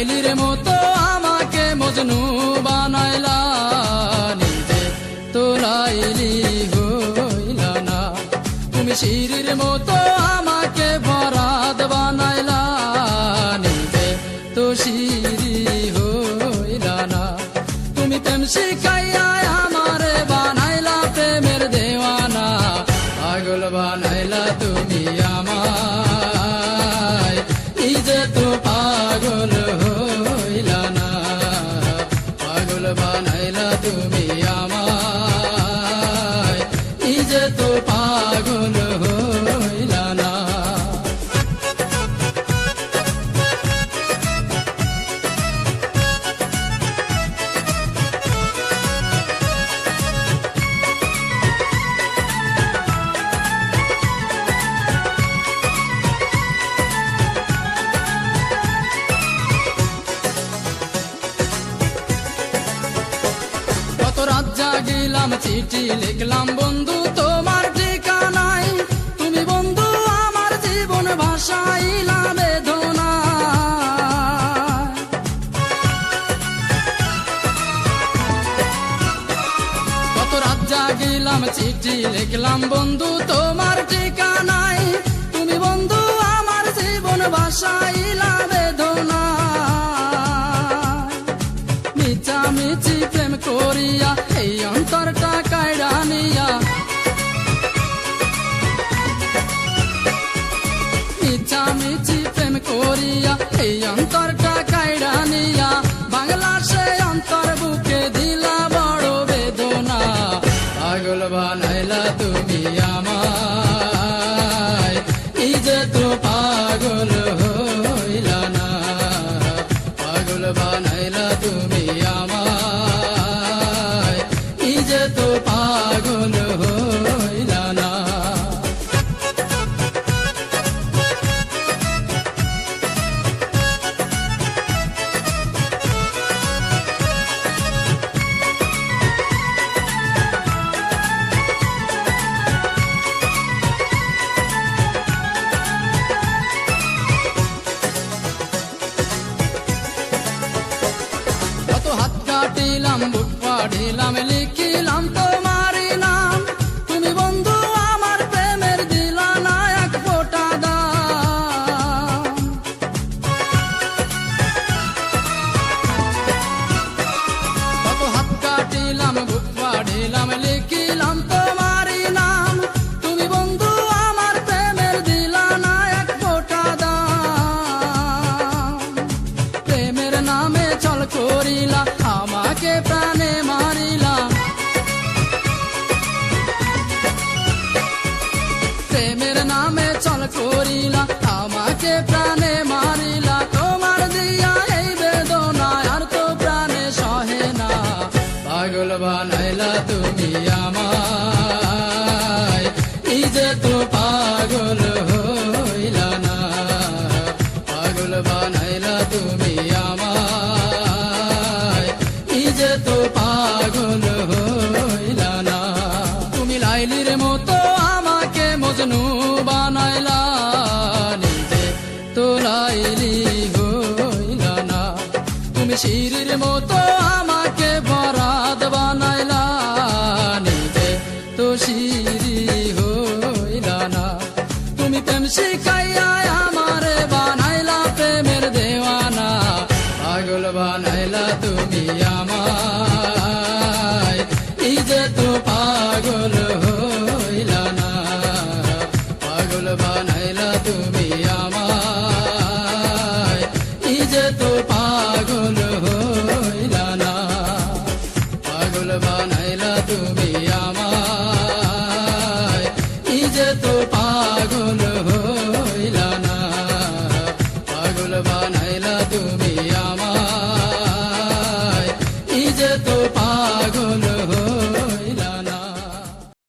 লাইলির মতো আমাকে মজনু বানাইলা নিজে তো লাইলি হইলা না। তুমি শিরির মতো আমাকে বরাদ বানাইলা নিজে তো শিরি হইলা না। তুমি প্রেম শিখাইয়া আমারে বানাইলা প্রেমের দেওয়ানা। পাগল বানাইলা তুমি আমায় বানাইলা তুমি। জাগিলাম চিঠি, লিখলাম, বন্ধু, তোমার ঠিকানায় তুমি বন্ধু, আমার জীবন ভাষাইলা বেদনা। কত রাত জাগিলাম চিঠি, লিখলাম, বন্ধু, তোমার ঠিকানায় তুমি বন্ধু, আমার জীবন ভাষাইলা এই অন্তরটা কায়রা নিয়া বাংলা সে অন্তর বুকে দিলা বড় বেদনা। পাগল বানাইলা তুমি পাড়িলাম শিরির মতো